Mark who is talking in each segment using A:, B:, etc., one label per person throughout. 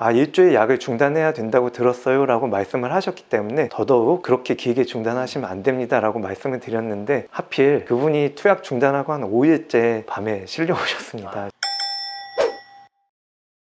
A: 아, 일주일 약을 중단해야 된다고 들었어요 라고 말씀을 하셨기 때문에 더더욱 그렇게 길게 중단하시면 안 됩니다 라고 말씀을 드렸는데 하필 그분이 투약 중단하고 한 5일째 밤에 실려 오셨습니다.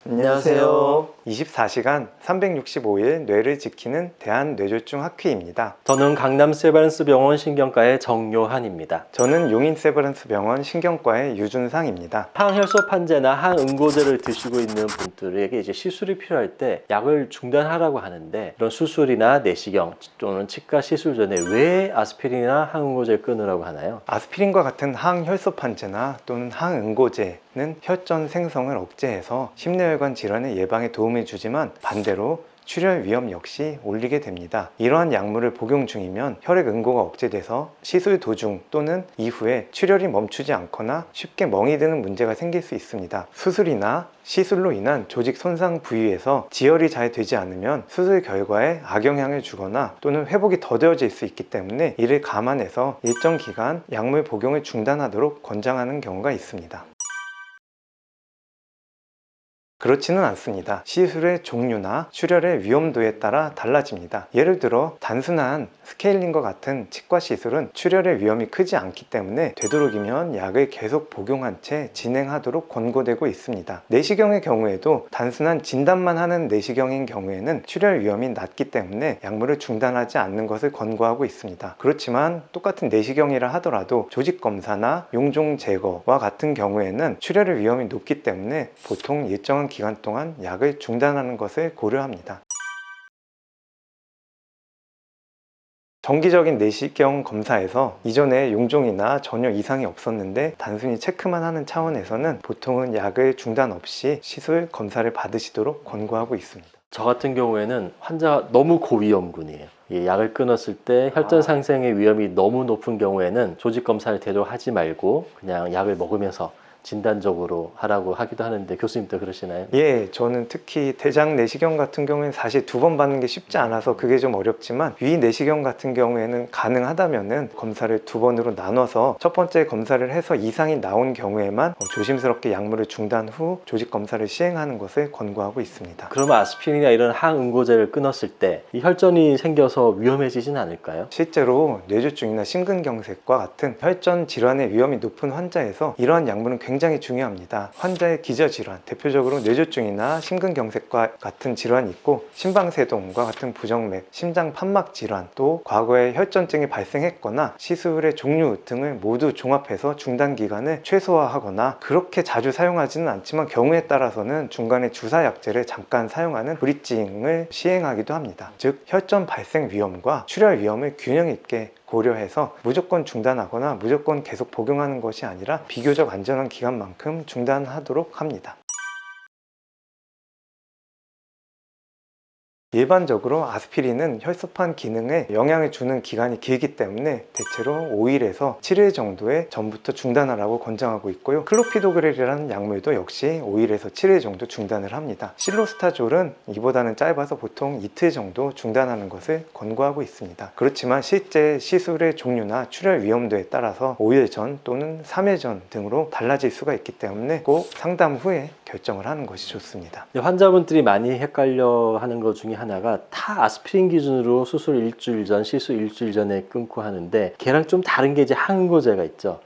B: 안녕하세요.
A: 24시간 365일 뇌를 지키는 대한뇌졸중 학회입니다.
B: 저는 강남 세바란스 병원 신경과의 정요한입니다.
A: 저는 용인 세브란스 병원 신경과의 유준상입니다.
B: 항혈소 판제나 항응고제를 드시고 있는 분들에게 이제 시술이 필요할 때 약을 중단하라고 하는데 이런 수술이나 내시경 또는 치과 시술 전에 왜 아스피린이나 항응고제를 끊으라고 하나요?
A: 아스피린과 같은 항혈소 판제나 또는 항응고제는 혈전 생성을 억제해서 심뇌혈관 질환의 예방에 도움을 주지만 반대로 출혈 위험 역시 올리게 됩니다. 이러한 약물을 복용 중이면 혈액 응고가 억제돼서 시술 도중 또는 이후에 출혈이 멈추지 않거나 쉽게 멍이 드는 문제가 생길 수 있습니다. 수술이나 시술로 인한 조직 손상 부위에서 지혈이 잘 되지 않으면 수술 결과에 악영향을 주거나 또는 회복이 더뎌질 수 있기 때문에 이를 감안해서 일정 기간 약물 복용을 중단하도록 권장하는 경우가 있습니다. 그렇지는 않습니다. 시술의 종류나 출혈의 위험도에 따라 달라집니다. 예를 들어 단순한 스케일링과 같은 치과 시술은 출혈의 위험이 크지 않기 때문에 되도록이면 약을 계속 복용한 채 진행하도록 권고되고 있습니다. 내시경의 경우에도 단순한 진단만 하는 내시경인 경우에는 출혈 위험이 낮기 때문에 약물을 중단하지 않는 것을 권고하고 있습니다. 그렇지만 똑같은 내시경이라 하더라도 조직 검사나 용종 제거와 같은 경우에는 출혈의 위험이 높기 때문에 보통 일정한 기간 동안 약을 중단하는 것을 고려합니다. 정기적인 내시경 검사에서 이전에 용종이나 전혀 이상이 없었는데 단순히 체크만 하는 차원에서는 보통은 약을 중단 없이 시술 검사를 받으시도록 권고하고 있습니다.
B: 저 같은 경우에는 환자가 너무 고위험군이에요. 이 약을 끊었을 때 혈전
A: 아.
B: 상생의 위험이 너무 높은 경우에는 조직 검사를 되도록 하지 말고 그냥 약을 먹으면서 진단적으로 하라고 하기도 하는데 교수님도 그러시나요?
A: 예, 저는 특히 대장 내시경 같은 경우에는 사실 두 번 받는 게 쉽지 않아서 그게 좀 어렵지만 위 내시경 같은 경우에는 가능하다면은 검사를 두 번으로 나눠서 첫 번째 검사를 해서 이상이 나온 경우에만 어, 조심스럽게 약물을 중단 후 조직 검사를 시행하는 것을 권고하고 있습니다.
B: 그러면 아스피린이나 이런 항응고제를 끊었을 때 이 혈전이 생겨서 위험해지진 않을까요?
A: 실제로 뇌졸중이나 심근경색과 같은 혈전 질환의 위험이 높은 환자에서 이러한 약물은 굉장히 중요합니다. 환자의 기저질환, 대표적으로 뇌졸중이나 심근경색과 같은 질환이 있고 심방세동과 같은 부정맥, 심장 판막 질환, 또 과거에 혈전증이 발생했거나 시술의 종류 등을 모두 종합해서 중단 기간을 최소화하거나 그렇게 자주 사용하지는 않지만 경우에 따라서는 중간에 주사 약제를 잠깐 사용하는 브리징을 시행하기도 합니다. 즉 혈전 발생 위험과 출혈 위험을 균형 있게 고려해서 무조건 중단하거나 무조건 계속 복용하는 것이 아니라 비교적 안전한 기간만큼 중단하도록 합니다. 일반적으로 아스피린은 혈소판 기능에 영향을 주는 기간이 길기 때문에 대체로 5일에서 7일 정도에 전부터 중단하라고 권장하고 있고요. 클로피도그렐이라는 약물도 역시 5일에서 7일 정도 중단을 합니다. 실로스타졸은 이보다는 짧아서 보통 이틀 정도 중단하는 것을 권고하고 있습니다. 그렇지만 실제 시술의 종류나 출혈 위험도에 따라서 5일 전 또는 3일 전 등으로 달라질 수가 있기 때문에 꼭 상담 후에 결정을 하는 것이 좋습니다.
B: 환자분들이 많이 헷갈려 하는 것 중에 하나 가 타 아스피린 기준으로 수술 일주일 전, 시술 일주일 전에 끊고 하는데 걔랑 좀 다른 게 이제 항응고제가 있죠.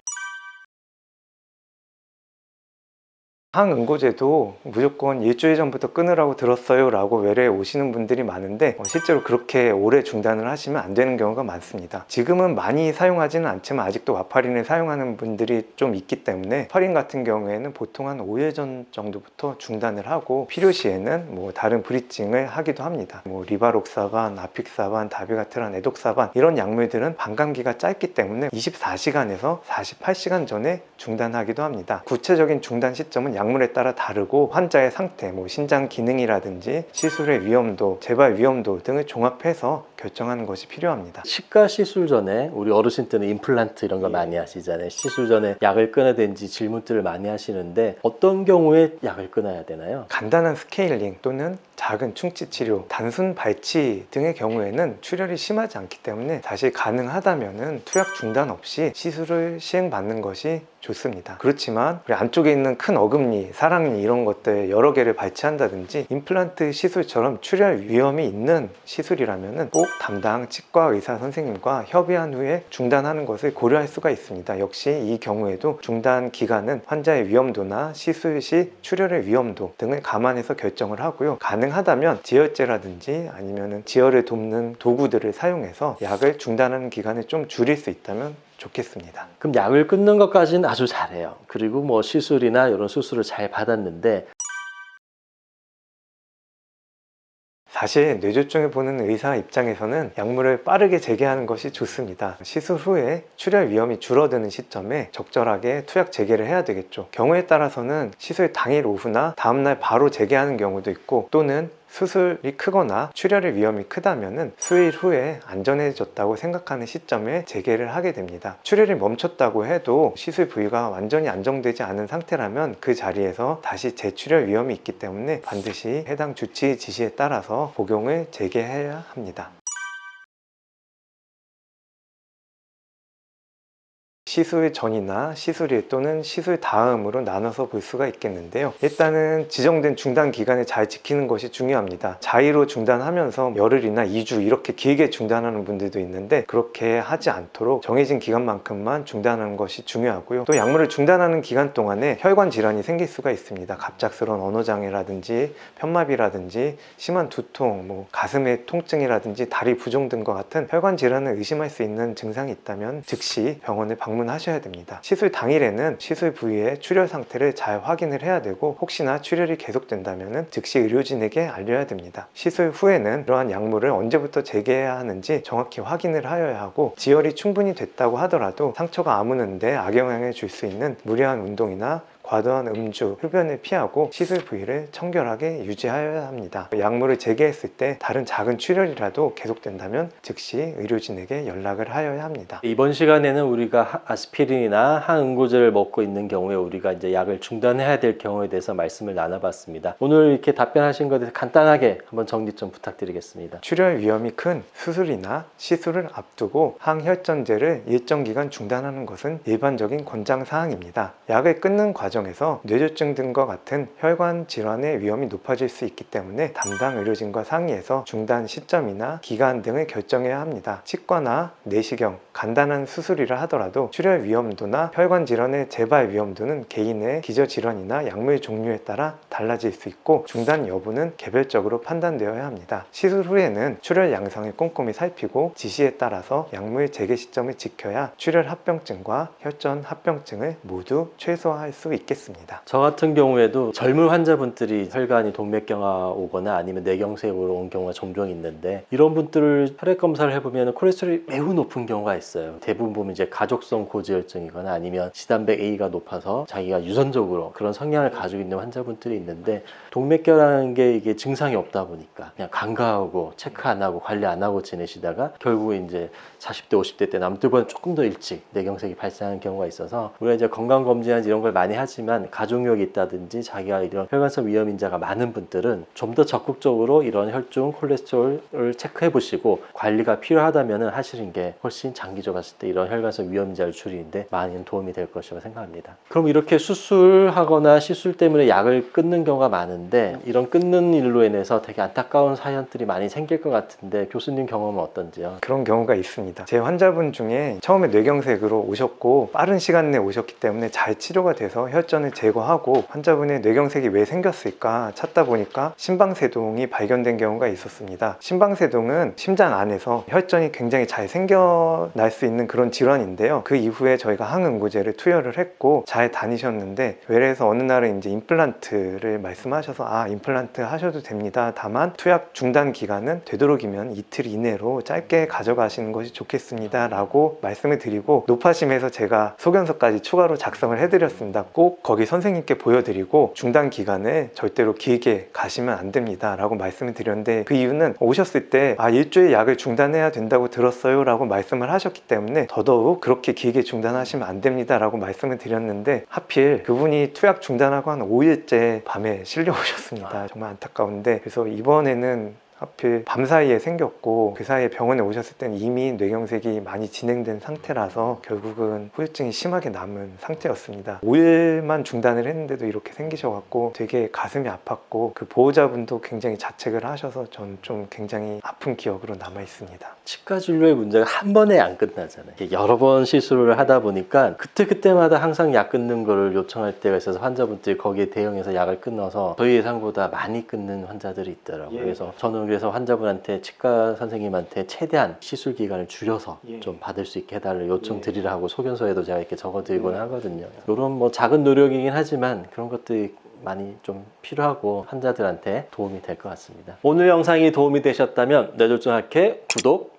A: 항응고제도 무조건 일주일 전부터 끊으라고 들었어요 라고 외래에 오시는 분들이 많은데 어, 실제로 그렇게 오래 중단을 하시면 안 되는 경우가 많습니다. 지금은 많이 사용하지는 않지만 아직도 와파린을 사용하는 분들이 좀 있기 때문에 파린 같은 경우에는 보통 한 5일 전 정도부터 중단을 하고 필요시에는 뭐 다른 브리징을 하기도 합니다. 뭐 리바록사반, 아픽사반, 다비가트란, 에독사반 이런 약물들은 반감기가 짧기 때문에 24시간에서 48시간 전에 중단하기도 합니다. 구체적인 중단 시점은 약물에 따라 다르고 환자의 상태, 뭐 신장 기능이라든지 시술의 위험도, 재발 위험도 등을 종합해서 결정하는 것이 필요합니다.
B: 치과 시술 전에 우리 어르신 때는 임플란트 이런 거 많이 하시잖아요. 시술 전에 약을 끊어야 되는지 질문들을 많이 하시는데 어떤 경우에 약을 끊어야 되나요?
A: 간단한 스케일링 또는 작은 충치 치료, 단순 발치 등의 경우에는 출혈이 심하지 않기 때문에 사실 가능하다면은 투약 중단 없이 시술을 시행받는 것이 좋습니다. 그렇지만 우리 안쪽에 있는 큰 어금니, 사랑니 이런 것들 여러 개를 발치한다든지 임플란트 시술처럼 출혈 위험이 있는 시술이라면은 꼭 담당 치과 의사 선생님과 협의한 후에 중단하는 것을 고려할 수가 있습니다. 역시 이 경우에도 중단 기간은 환자의 위험도나 시술 시 출혈의 위험도 등을 감안해서 결정을 하고요. 가능 하다면 지혈제라든지 아니면은 지혈을 돕는 도구들을 사용해서 약을 중단하는 기간을 좀 줄일 수 있다면 좋겠습니다.
B: 그럼 약을 끊는 것까지는 아주 잘해요. 그리고 뭐 시술이나 이런 수술을 잘 받았는데
A: 사실 뇌졸중을 보는 의사 입장에서는 약물을 빠르게 재개하는 것이 좋습니다. 시술 후에 출혈 위험이 줄어드는 시점에 적절하게 투약 재개를 해야 되겠죠. 경우에 따라서는 시술 당일 오후나 다음날 바로 재개하는 경우도 있고 또는 수술이 크거나 출혈의 위험이 크다면은 수일 후에 안전해졌다고 생각하는 시점에 재개를 하게 됩니다. 출혈이 멈췄다고 해도 시술 부위가 완전히 안정되지 않은 상태라면 그 자리에서 다시 재출혈 위험이 있기 때문에 반드시 해당 주치 지시에 따라서 복용을 재개해야 합니다. 시술 전이나 시술일 또는 시술 다음으로 나눠서 볼 수가 있겠는데요. 일단은 지정된 중단 기간을 잘 지키는 것이 중요합니다. 자의로 중단하면서 열흘이나 2주 이렇게 길게 중단하는 분들도 있는데 그렇게 하지 않도록 정해진 기간만큼만 중단하는 것이 중요하고요. 또 약물을 중단하는 기간 동안에 혈관 질환이 생길 수가 있습니다. 갑작스러운 언어장애라든지 편마비라든지 심한 두통, 뭐 가슴의 통증이라든지 다리 부종 등과 같은 혈관 질환을 의심할 수 있는 증상이 있다면 즉시 병원을 방문 하셔야 됩니다. 시술 당일에는 시술 부위의 출혈 상태를 잘 확인을 해야 되고 혹시나 출혈이 계속된다면 즉시 의료진에게 알려야 됩니다. 시술 후에는 이러한 약물을 언제부터 재개해야 하는지 정확히 확인을 하여야 하고 지혈이 충분히 됐다고 하더라도 상처가 아무는데 악영향을 줄 수 있는 무리한 운동이나 과도한 음주, 흡연을 피하고 시술 부위를 청결하게 유지하여야 합니다. 약물을 재개했을 때 다른 작은 출혈이라도 계속된다면 즉시 의료진에게 연락을 하여야 합니다.
B: 이번 시간에는 우리가 하- 아스피린이나 항응고제를 먹고 있는 경우에 우리가 이제 약을 중단해야 될 경우에 대해서 말씀을 나눠봤습니다. 오늘 이렇게 답변하신 것에 대해서 간단하게 한번 정리 좀 부탁드리겠습니다.
A: 출혈 위험이 큰 수술이나 시술을 앞두고 항혈전제를 일정 기간 중단하는 것은 일반적인 권장 사항입니다. 약을 끊는 과정 에서 뇌졸중 등과 같은 혈관 질환의 위험이 높아질 수 있기 때문에 담당 의료진과 상의해서 중단 시점이나 기간 등을 결정해야 합니다. 치과나 내시경, 간단한 수술이라 하더라도 출혈 위험도나 혈관 질환의 재발 위험도는 개인의 기저 질환이나 약물 종류에 따라 달라질 수 있고 중단 여부는 개별적으로 판단되어야 합니다. 시술 후에는 출혈 양상을 꼼꼼히 살피고 지시에 따라서 약물 재개 시점을 지켜야 출혈 합병증과 혈전 합병증을 모두 최소화할 수 있 겠습니다.
B: 저 같은 경우에도 젊은 환자분들이 혈관이 동맥경화 오거나 아니면 뇌경색으로 온 경우가 종종 있는데 이런 분들을 혈액 검사를 해보면 콜레스테롤이 매우 높은 경우가 있어요. 대부분 보면 이제 가족성 고지혈증이거나 아니면 지단백 A가 높아서 자기가 유전적으로 그런 성향을 가지고 있는 환자분들이 있는데 동맥경화라는 게 이게 증상이 없다 보니까 그냥 간과하고 체크 안 하고 관리 안 하고 지내시다가 결국에 이제 40대 50대 때 남들보다 조금 더 일찍 뇌경색이 발생하는 경우가 있어서 우리가 이제 건강 검진 이런 걸 많이 하지 만 가족력이 있다든지 자기가 이런 혈관성 위험 인자가 많은 분들은 좀 더 적극적으로 이런 혈중 콜레스테롤을 체크해 보시고 관리가 필요하다면 하시는 게 훨씬 장기적 봤을 때 이런 혈관성 위험 인자를 줄이는데 많은 도움이 될 것이라고 생각합니다. 그럼 이렇게 수술하거나 시술 때문에 약을 끊는 경우가 많은데 이런 끊는 일로 인해서 되게 안타까운 사연들이 많이 생길 것 같은데 교수님 경험은 어떤지요?
A: 그런 경우가 있습니다. 제 환자분 중에 처음에 뇌경색으로 오셨고 빠른 시간 내에 오셨기 때문에 잘 치료가 돼서 혈 전을 제거하고 환자분의 뇌경색이 왜 생겼을까 찾다 보니까 심방세동이 발견된 경우가 있었습니다. 심방세동은 심장 안에서 혈전이 굉장히 잘 생겨날 수 있는 그런 질환인데요. 그 이후에 저희가 항응고제를 투여를 했고 잘 다니셨는데 외래에서 어느 날은 이제 임플란트를 말씀하셔서 아 임플란트 하셔도 됩니다. 다만 투약 중단 기간은 되도록이면 이틀 이내로 짧게 가져가시는 것이 좋겠습니다. 라고 말씀을 드리고 노파심에서 제가 소견서까지 추가로 작성을 해드렸습니다. 꼭꼭 거기 선생님께 보여드리고 중단 기간에 절대로 길게 가시면 안 됩니다 라고 말씀을 드렸는데 그 이유는 오셨을 때 아 일주일 약을 중단해야 된다고 들었어요 라고 말씀을 하셨기 때문에 더더욱 그렇게 길게 중단하시면 안 됩니다 라고 말씀을 드렸는데 하필 그분이 투약 중단하고 한 5일째 밤에 실려 오셨습니다. 정말 안타까운데 그래서 이번에는 하필 밤사이에 생겼고 그 사이에 병원에 오셨을 때는 이미 뇌경색이 많이 진행된 상태라서 결국은 후유증이 심하게 남은 상태였습니다. 5일만 중단을 했는데도 이렇게 생기셔갖고 되게 가슴이 아팠고 그 보호자분도 굉장히 자책을 하셔서 전 좀 굉장히 아픈 기억으로 남아 있습니다.
B: 치과 진료의 문제가 한 번에 안 끝나잖아요. 여러 번 시술을 하다 보니까 그때 그때마다 항상 약 끊는 거를 요청할 때가 있어서 환자분들이 거기에 대응해서 약을 끊어서 저희 예상보다 많이 끊는 환자들이 있더라고요.
A: 예.
B: 그래서 저는 그래서 환자분한테 치과 선생님한테 최대한 시술 기간을 줄여서
A: 예.
B: 좀 받을 수 있게 해달라 요청드리라 하고 소견서에도 제가 이렇게 적어드리곤
A: 예.
B: 하거든요. 이런 뭐 작은 노력이긴 하지만 그런 것들이 많이 좀 필요하고 환자들한테 도움이 될 것 같습니다. 오늘 영상이 도움이 되셨다면 뇌졸중학회 구독,